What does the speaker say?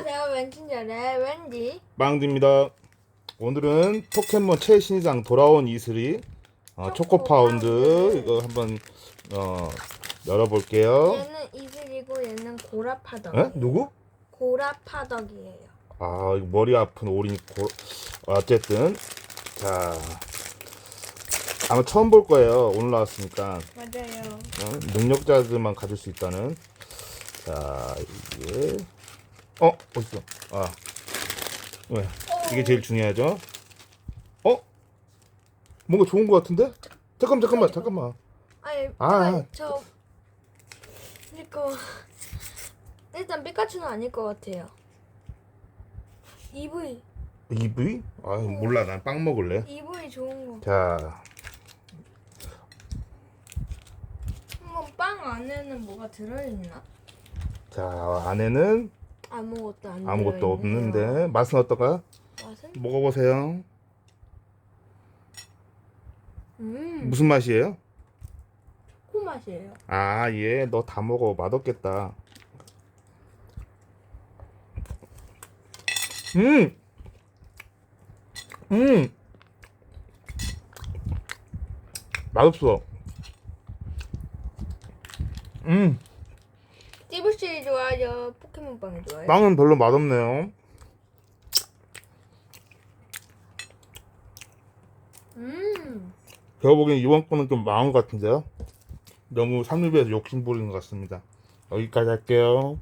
안녕하세요. 왠지인절의 wendy. 빵디입니다. 오늘은 포켓몬 최신상 돌아온 이슬이 어, 초코 파운드. 이거 한번 어, 열어볼게요. 얘는 이슬이고 얘는 고라파덕. 에? 누구? 고라파덕이에요. 아 이거 머리 아픈 오린 고 어쨌든 자 아마 처음 볼 거예요. 오늘 나왔으니까 맞아요. 어, 능력자들만 가질 수 있다는 자 이게 어 어딨어? 아 왜? 이게 제일 중요하죠. 어? 뭔가 좋은 것 같은데? 잠깐만 잠깐만 잠깐만. 아니, 아, 아, 아. 저 이거 일단 피카츄는 아닐 것 같아요. EV, EV? 아 몰라 난 빵 먹을래. EV 좋은 거. 자 한번 빵 안에는 뭐가 들어있나? 자, 안에는 아무것도 안 아무것도 들어있네요. 없는데 맛은 어떤가? 맛은? 먹어보세요. 음, 무슨 맛이에요? 초코 맛이에요. 아, 얘 너 다 먹어. 맛없겠다. 음! 음! 맛없어. 음! 띠부씨 좋아요. 포켓몬빵이 좋아요. 빵은 별로 맛없네요. 음, 제가 보기엔 이번 거는 좀 망한 것 같은데요. 너무 삼립에서 욕심 부리는 것 같습니다. 여기까지 할게요.